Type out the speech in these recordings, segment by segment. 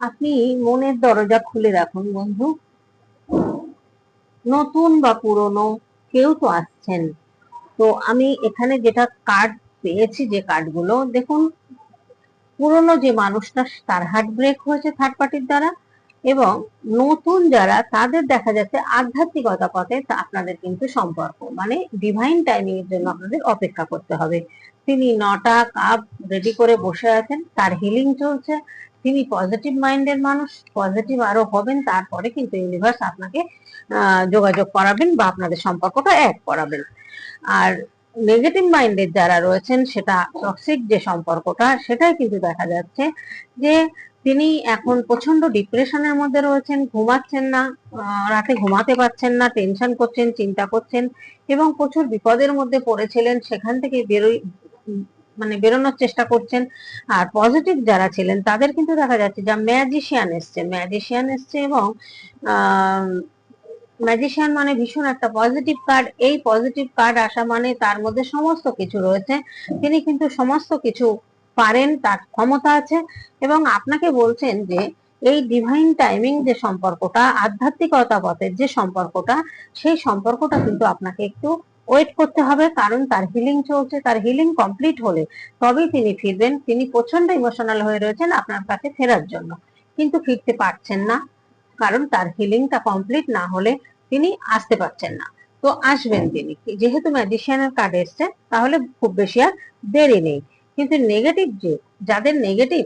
আপনি মনের দরজা খুলে রাখুন, বন্ধু। নতুন বা পুরনো, কেউ তো আসছেন। তো আমি এখানে যেটা কার্ড পেয়েছি, যে কার্ডগুলো দেখুন, পুরনো যে মানুষটা, তার হার্ট ব্রেক হয়েছে থার্ড পার্টির দ্বারা এবং নতুন যারা, তাদের দেখা যাচ্ছে আধ্যাত্মিকতা পথে আপনাদের কিন্তু সম্পর্ক। মানে ডিভাইন টাইমিং এর জন্য আপনাদের অপেক্ষা করতে হবে। তিনি নটা কাপ রেডি করে বসে আছেন, তার হিলিং চলছে তিনি পজিটিভ মাইন্ডের মানুষ পজিটিভ আরও হবেন, তারপরে কিন্তু ইউনিভার্স আপনাকে যোগাযোগ করাবেন বা আপনাদের সম্পর্কটা এক করাবেন। আর নেগেটিভ মাইন্ডের যারা রয়েছেন, সেটা টক্সিক যে সম্পর্কটা, সেটাই কিন্তু দেখা যাচ্ছে যে তিনি এখন প্রচণ্ড ডিপ্রেশনের মধ্যে রয়েছেন, ঘুমাচ্ছেন না রাতে ঘুমাতে পারছেন না টেনশন করছেন, চিন্তা করছেন এবং প্রচুর বিপদের মধ্যে পড়েছিলেন, সেখান থেকে বেরোই মানে বেরোনোর চেষ্টা করছেন। আর পজিটিভ যারা ছিলেন, তাদের কিন্তু দেখা যাচ্ছে যা ম্যাজিশিয়ান এসছে ম্যাজিশিয়ান এসছে এবং ম্যাজিশিয়ান মানে ভীষণ একটা পজিটিভ কার্ড এই পজিটিভ কার্ড আসা মানে তার মধ্যে সমস্ত কিছু রয়েছে। তিনি কিন্তু সমস্ত কিছু পারেন, তার ক্ষমতা আছে এবং আপনাকে বলছেন যে, এই ডিভাইন টাইমিং যে সম্পর্কটা, আধ্যাত্মিকতা পথের যে সম্পর্কটা, সেই সম্পর্কটা কিন্তু আপনাকে একটু ওয়েট করতে হবে, কারণ তার হিলিং চলছে, তার হিলিং কমপ্লিট হলে তবেই তিনি ফিরবেন। তিনি প্রচণ্ড ইমোশনাল হয়ে রয়েছেন আপনার কাছে ফেরার জন্য। কিন্তু ফিরতে পারছেন না, কারণ তার হিলিংটা কমপ্লিট না হলে তিনি আসতে পারছেন না। তো আসবেন তিনি। যেহেতু ম্যাজিশিয়ানের কার্ড এসছে, তাহলে খুব বেশি আর দেরি নেই। কিন্তু নেগেটিভ যে, যাদের নেগেটিভ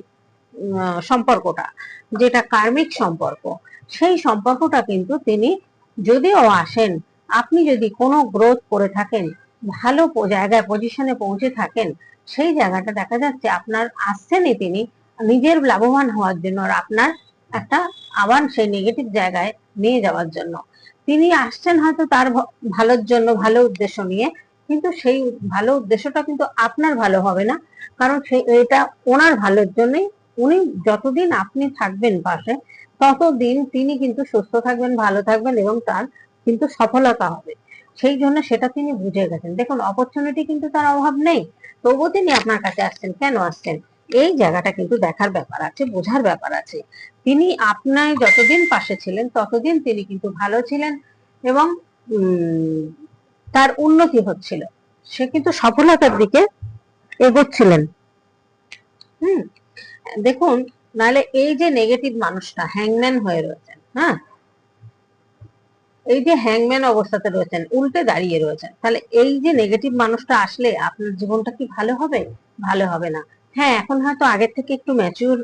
সম্পর্কটা, যেটা কার্মিক সম্পর্ক, সেই সম্পর্কটা কিন্তু তিনি যদিও আসেন আপনি যদি কোনো গ্রোথ করে থাকেন, ভালো জায়গায় পজিশনে পৌঁছে থাকেন, সেই জায়গাটা দেখা যাচ্ছে আপনার আসছেনই তিনি, নিজের লাভবান হওয়ার জন্য আর আপনার একটা আবার সেই নেগেটিভ জায়গায় নিয়ে যাওয়ার জন্য। তিনি আসছেন হয়তো তার ভালোর জন্য, ভালো উদ্দেশ্য নিয়ে, কিন্তু সেই ভালো উদ্দেশ্যটা কিন্তু আপনার ভালো হবে না, কারণ সেই এটা ওনার ভালোর জন্যই উনি যতদিন আপনি থাকবেন পাশে, ততদিন তিনি কিন্তু সুস্থ থাকবেন, ভালো থাকবেন এবং তার কিন্তু সফলতা হবে। সেই জন্য সেটা তিনি বুঝে গেছেন। দেখুন অপরচুনিটি কিন্তু তার অভাব নেই। তবুও তিনি আপনার কাছে আসছেন। কেন আসছেন? এই জায়গাটা কিন্তু দেখার ব্যাপার আছে, বোঝার ব্যাপার আছে। তিনি আপনার যতদিন পাশে ছিলেন, ততদিন তিনি কিন্তু ভালো ছিলেন এবং তার উন্নতি হচ্ছিল। সে কিন্তু সফলতার দিকে এগোচ্ছিলেন। হুম? দেখুন, নাহলে এই যে নেগেটিভ মানুষটা হ্যাংম্যান হয়ে রয়েছেন হ্যাঁ? এই যে হ্যাংম্যান অবস্থাতে রয়েছেন, উল্টে দাঁড়িয়ে রয়েছেন, তাহলে এই যে নেগেটিভ মানুষটা আসলে আপনার জীবনটা কি ভালো হবে? ভালো হবে না। হ্যাঁ এখন হয়তো আগের থেকে একটু ম্যাচিউর